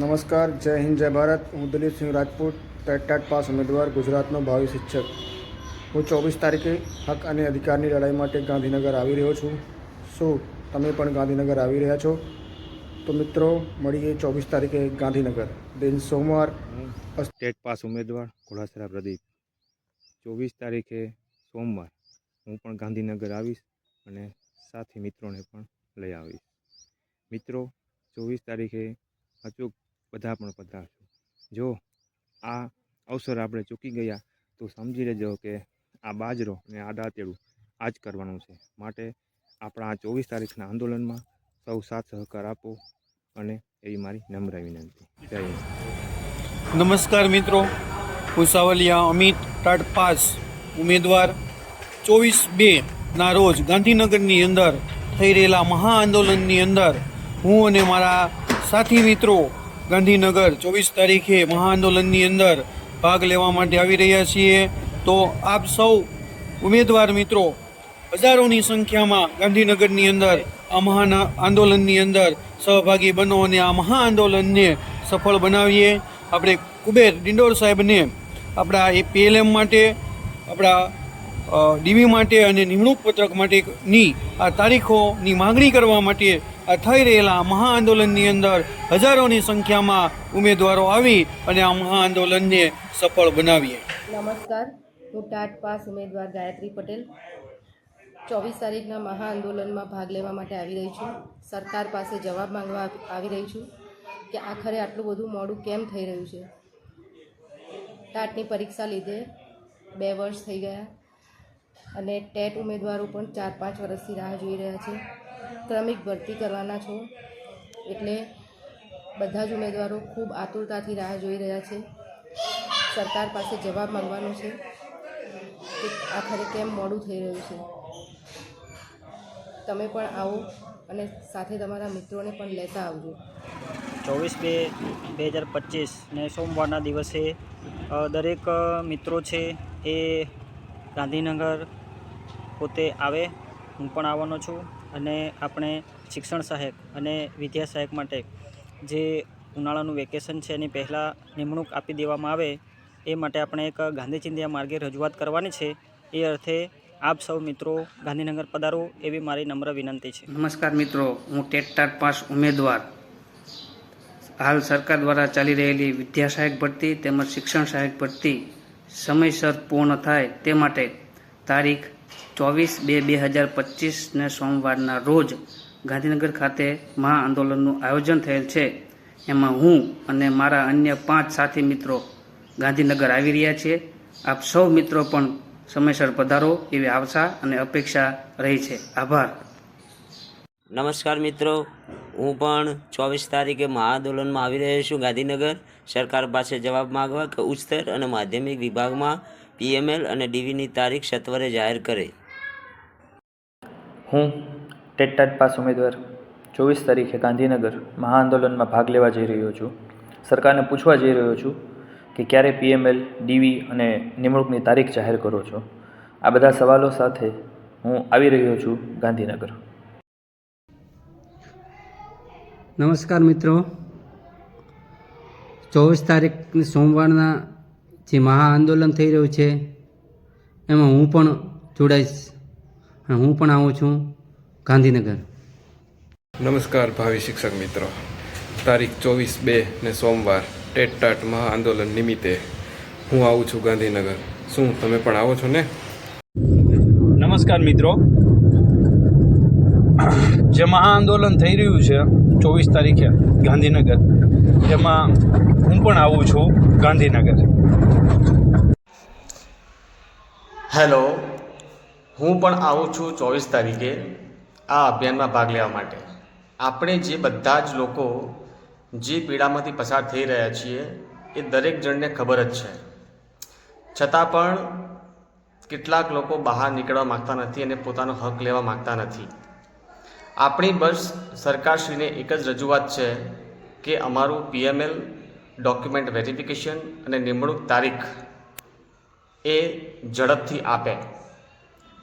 નમસ્કાર, જય હિન્દ, જય ભારત. હું દિલીપસિંહ રાજપૂત ટેટટાટ પાસ ઉમેદવાર, ગુજરાતનો ભાવિ શિક્ષક. હું ચોવીસ તારીખે હક અને અધિકારની લડાઈ માટે ગાંધીનગર આવી રહ્યો છું. શું તમે પણ ગાંધીનગર આવી રહ્યા છો? તો મિત્રો, મળીએ ચોવીસ તારીખે ગાંધીનગર. દિન સોમવાર સ્ટેટ પાસ ઉમેદવાર ઘોડાસરા પ્રદીપ. ચોવીસ તારીખે સોમવાર હું પણ ગાંધીનગર આવીશ અને સાથી મિત્રોને પણ લઈ આવીશ. મિત્રો, ચોવીસ તારીખે અચૂક બધા પણ પધારશો. જો આ અવસર આપણે ચૂકી ગયા, તો સમજી લેજો કે આ બાજરો અને આ દાંતેડું આ જ કરવાનું છે. માટે આપણા આ ચોવીસ તારીખના આંદોલનમાં સૌ સાથ સહકાર આપો અને એવી મારી નમ્ર વિનંતી. જય નમસ્કાર મિત્રો. હું સાવલિયા અમિત ટાટ પાસ ઉમેદવાર ચોવીસ બે ના રોજ ગાંધીનગરની અંદર થઈ રહેલા મહા આંદોલનની અંદર હું અને મારા સાથી મિત્રો ગાંધીનગર ચોવીસ તારીખે મહાઆંદોલનની અંદર ભાગ લેવા માટે આવી રહ્યા છીએ. તો આપ સૌ ઉમેદવાર મિત્રો, હજારોની સંખ્યામાં ગાંધીનગરની અંદર આ મહાન આંદોલનની અંદર સહભાગી બનો અને આ મહાઆંદોલનને સફળ બનાવીએ. આપણે કુબેર ડિંડોર સાહેબને આપણા એ પીએલએમ માટે, આપણા ડીવી માટે અને નિમણૂક પત્રક માટેની આ તારીખોની માગણી કરવા માટે થઈ રહેલા મહા આંદોલનની અંદર હજારોની સંખ્યામાં ઉમેદવારો આવી અને આ મહા આંદોલનને સફળ બનાવીએ. નમસ્કાર, હું ટાટ પાસ ઉમેદવાર ગાયત્રી પટેલ. ચોવીસ તારીખના મહા આંદોલનમાં ભાગ લેવા માટે આવી રહી છું. સરકાર પાસે જવાબ માંગવા આવી રહી છું કે આખરે આટલું બધું મોડું કેમ થઈ રહ્યું છે? ટાટની પરીક્ષા લીધે બે વર્ષ થઈ ગયા અને ટેટ ઉમેદવારો પણ ચાર પાંચ વર્ષથી રાહ જોઈ રહ્યા છે. ક્રમિક ભરતી કરવાના છો. એટલે બધા જ ઉમેદવારો ખૂબ આતુરતાથી રાહ જોઈ રહ્યા છે. સરકાર પાસે જવાબ માંગવાનો છે કે આખરે કેમ મોડું થઈ રહ્યું છે. તમે પણ આવો અને સાથે તમારા મિત્રોને પણ લેતા આવજો. ચોવીસ બે બે હજાર પચીસ ને સોમવારના દિવસે દરેક મિત્રો છે એ ગાંધીનગર પોતે આવે. હું પણ આવવાનો છું. અને આપણે શિક્ષણ સહાયક અને વિદ્યા સહાયક માટે જે ઉનાળાનું વેકેશન છે એની પહેલાં નિમણૂક આપી દેવામાં આવે, એ માટે આપણે એક ગાંધી ચિંધ્યા માર્ગે રજૂઆત કરવાની છે. એ અર્થે આપ સૌ મિત્રો ગાંધીનગર પધારો એવી મારી નમ્ર વિનંતી છે. નમસ્કાર મિત્રો, હું ટેટ પાસ ઉમેદવાર હાલ સરકાર દ્વારા ચાલી રહેલી વિદ્યા સહાયક ભરતી તેમજ શિક્ષણ સહાયક ભરતી સમયસર પૂર્ણ થાય તે માટે તારીખ ચોવીસ બે બે હજાર પચીસને સોમવારના રોજ ગાંધીનગર ખાતે મહા આંદોલનનું આયોજન થયેલ છે. એમાં હું અને મારા અન્ય પાંચ સાથી મિત્રો ગાંધીનગર આવી રહ્યા છીએ. આપ સૌ મિત્રો પણ સમયસર પધારો એવી આશા અને અપેક્ષા રહી છે. આભાર. નમસ્કાર મિત્રો. હું પણ ચોવીસ તારીખે મહાઆંદોલનમાં આવી રહ્યો છું ગાંધીનગર. સરકાર પાસે જવાબ માગવા કે ઉચ્ચતર અને માધ્યમિક વિભાગમાં પીએમએલ અને ડીવીની તારીખ સત્વરે જાહેર કરે. હું ટેટ ટાટ પાસ ઉમેદવાર. ચોવીસ તારીખે ગાંધીનગર મહાઆંદોલનમાં ભાગ લેવા જઈ રહ્યો છું. સરકારને પૂછવા જઈ રહ્યો છું કે ક્યારે પીએમએલ ડીવી અને નિમણૂકની તારીખ જાહેર કરો છો? આ બધા સવાલો સાથે હું આવી રહ્યો છું ગાંધીનગર. નમસ્કાર મિત્રો. ચોવીસ તારીખ સોમવારના જે મહા આંદોલન થઈ રહ્યું છે એમાં હું પણ જોડાઈશ અને હું પણ આવું છું ગાંધીનગર. નમસ્કાર ભાવિ શિક્ષક મિત્રો. તારીખ ચોવીસ બે ને સોમવાર ટેટ ટાટ મહા આંદોલન નિમિત્તે હું આવું છું ગાંધીનગર. શું તમે પણ આવો છો ને? નમસ્કાર મિત્રો. જે મહા આંદોલન થઈ રહ્યું છે, ચોવીસ તારીખે ગાંધીનગર, એમાં હું પણ આવું છું ગાંધીનગર. હેલો, હું પણ આવું છું ચોવીસ તારીખે આ અભિયાનમાં ભાગ લેવા માટે. આપણે જે બધા જ લોકો જે પીડામાંથી પસાર થઈ રહ્યા છીએ, એ દરેક જણને ખબર જ છે. છતાં પણ કેટલાક લોકો બહાર નીકળવા માગતા નથી અને પોતાનો હક લેવા માગતા નથી. આપણી બસ સરકારશ્રીને એક જ રજૂઆત છે કે અમારું પીએમએલ ડોક્યુમેન્ટ વેરિફિકેશન અને નિમણૂક તારીખ એ ઝડપથી આપે.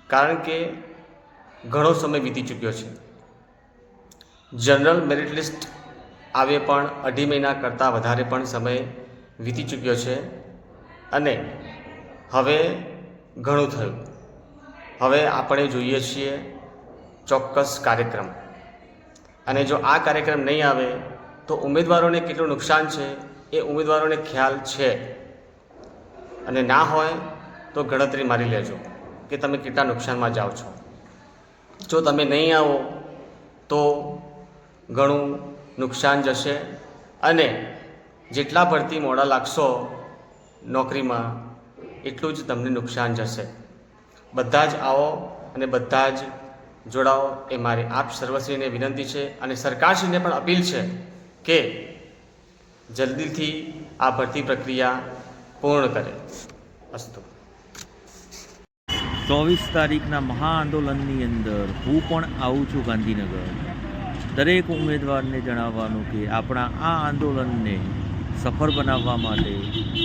કારણ કે ઘણો સમય વીતી ચૂક્યો છે. જનરલ મેરિટ લિસ્ટ આવે પણ અઢી મહિના કરતાં વધારે પણ સમય વીતી ચૂક્યો છે અને હવે ઘણું થયું. હવે આપણે જોઈએ છીએ ચોક્કસ કાર્યક્રમ. અને જો આ કાર્યક્રમ નહીં આવે, તો ઉમેદવારોને કેટલું નુકસાન છે એ ઉમેદવારોને ખ્યાલ છે. અને ના હોય, તો ગણતરી મારી લેજો કે તમે કેટલા નુકસાનમાં જાઓ છો. જો તમે નહીં આવો, તો ઘણું નુકસાન જશે અને જેટલા ભરતી મોડા લાગશો નોકરીમાં, એટલું જ તમને નુકસાન જશે. બધા જ આવો અને બધા જ જોડાઓ, એ મારી આપ સર્વશ્રીને વિનંતી છે અને સરકારશ્રીને પણ અપીલ છે કે જલ્દીથી આ ભરતી પ્રક્રિયા પૂર્ણ કરે. અસ્તુ. ચોવીસ તારીખના મહાઆંદોલનની અંદર હું પણ આવું છું ગાંધીનગર. દરેક ઉમેદવારને જણાવવાનું કે આપણા આ આંદોલનને સફળ બનાવવા માટે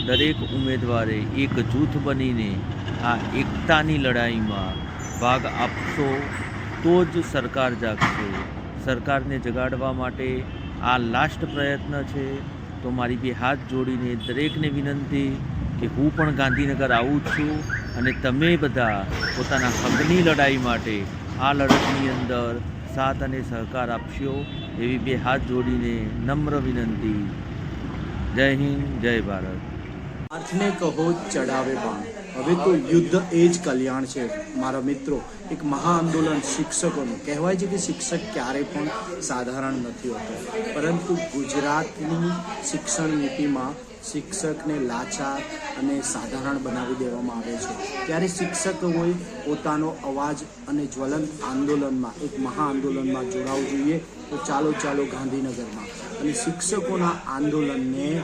દરેક ઉમેદવારે એક જૂથ બનીને આ એકતાની લડાઈમાં ભાગ આપશો તો જ સરકાર જાગશે. સરકારને જગાડવા માટે આ લાસ્ટ પ્રયત્ન છે. તો મારી બે હાથ જોડીને દરેકને વિનંતી કે હું પણ ગાંધીનગર આવું છું અને તમે બધા પોતાના હકની લડાઈ માટે આ લડતની અંદર સાથ અને સહકાર આપશો એવી બે હાથ જોડીને નમ્ર વિનંતી. જય હિન્દ, જય ભારત. હાથને કહો ચડાવે બાણ. હવે તો યુદ્ધ એ જ કલ્યાણ છે, મારા મિત્રો. એક મહાઆંદોલન શિક્ષકોનું. કહેવાય છે કે શિક્ષક ક્યારેય પણ સાધારણ નથી હોતો. પરંતુ ગુજરાતની શિક્ષણ નીતિમાં શિક્ષકને લાચાર અને સાધારણ બનાવી દેવામાં આવે છે. ત્યારે શિક્ષકોએ પોતાનો અવાજ અને જ્વલંત આંદોલનમાં, એક મહાઆંદોલનમાં જોડાવવું જોઈએ, તો ચાલો ચાલો ગાંધીનગરમાં. અને શિક્ષકોના આંદોલનને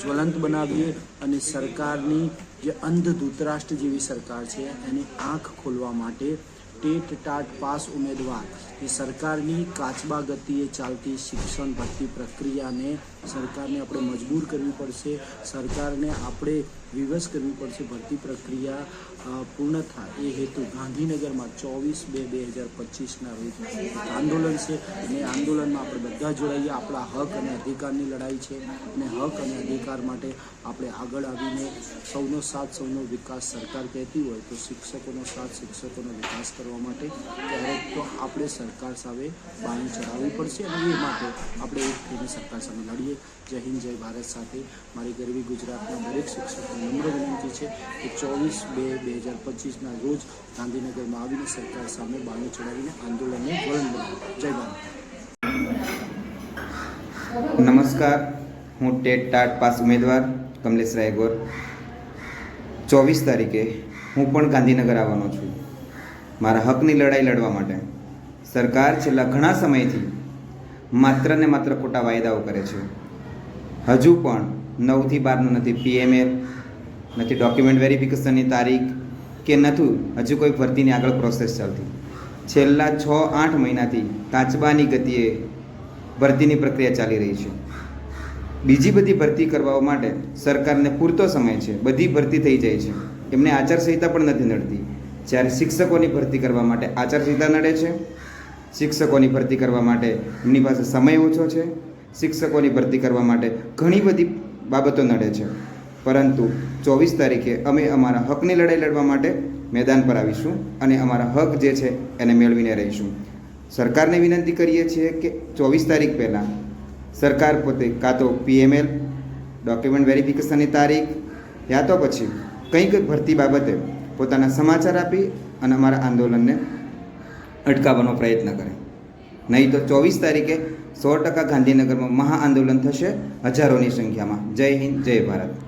જ્વલંત બનાવીએ અને સરકારની જે અંધ ધૂતરાષ્ટ્ર જેવી સરકાર છે એની આંખ ખોલવા માટે ટેટ ટાટ પાસ ઉમેદવાર એ સરકારની કાચબા ગતિએ ચાલતી શિક્ષણ ભરતી પ્રક્રિયાને સરકારને આપણે મજબૂર કરવી પડશે, સરકારને આપણે વિવશ કરવી પડશે ભરતી પ્રક્રિયા પૂર્ણ થાય એ હેતુ ગાંધીનગરમાં ચોવીસ બે બે હજાર પચીસના રોજ આંદોલન છે. અને આંદોલનમાં આપણે બધા જોડાઈએ, આપણા હક અને અધિકારની લડાઈ છે. અને હક અને અધિકાર માટે આપણે આગળ આવીને સૌનો સાથ, સૌનો વિકાસ સરકાર કહેતી હોય તો શિક્ષકોનો સાથ, શિક્ષકોનો વિકાસ કરવા માટે ક્યારેક તો આપણે સરકાર સામે બાણી ચડાવવી પડશે અને એ માટે આપણે એક થઈને સરકાર સામે લડીએ. જય હિન્દ, જય ભારત સાથે મારી ગરવી ગુજરાતના દરેક શિક્ષકોને નમ્ર વિનંતી છે કે ચોવીસ બે બે હજાર પચીસના રોજ ગાંધીનગરમાં આવીને સરકાર સામે બાણી ચડાવીને આંદોલનને વલણ બનાવો. જય ભારત. નમસ્કાર, હું ટેટ ટાટ પાસ ઉમેદવાર કમલેશ રાયગોર ચોવીસ તારીખે હું પણ ગાંધીનગર આવવાનો છું. મારા હકની લડાઈ લડવા માટે. સરકાર છેલ્લા ઘણા સમયથી માત્ર ને માત્ર ખોટા વાયદાઓ કરે છે. હજુ પણ નવથી બારનું નથી પીએમએલ નથી ડોક્યુમેન્ટ વેરિફિકેશનની તારીખ કે નથી, હજુ કોઈ ભરતીની આગળ પ્રોસેસ ચાલતી. છેલ્લા છ, આઠ મહિનાથી કાચબાની ગતિએ ભરતીની પ્રક્રિયા ચાલી રહી છે. બીજી બધી ભરતી કરવા માટે સરકારને પૂરતો સમય છે. બધી ભરતી થઈ જાય છે. એમને આચારસંહિતા પણ નથી નડતી. જ્યારે શિક્ષકોની ભરતી કરવા માટે આચારસંહિતા નડે છે શિક્ષકોની ભરતી કરવા માટે એમની પાસે સમય ઓછો છે. શિક્ષકોની ભરતી કરવા માટે ઘણી બધી બાબતો નડે છે. પરંતુ ચોવીસ તારીખે અમે અમારા હકની લડાઈ લડવા માટે મેદાન પર આવીશું અને અમારા હક જે છે એને મેળવીને રહીશું. સરકારને વિનંતી કરીએ છીએ કે ચોવીસ તારીખ પહેલાં સરકાર પોતે કાં તો પીએમએલ ડોક્યુમેન્ટ વેરિફિકેશનની તારીખ, યા તો પછી કંઈક ભરતી બાબતે પોતાના સમાચાર આપી અને અમારા આંદોલનને અટકાવવાનો પ્રયત્ન કરે. નહીં તો ચોવીસ તારીખે સો ટકા ગાંધીનગરમાં મહા આંદોલન થશે હજારોની સંખ્યામાં. જય હિન્દ, જય ભારત.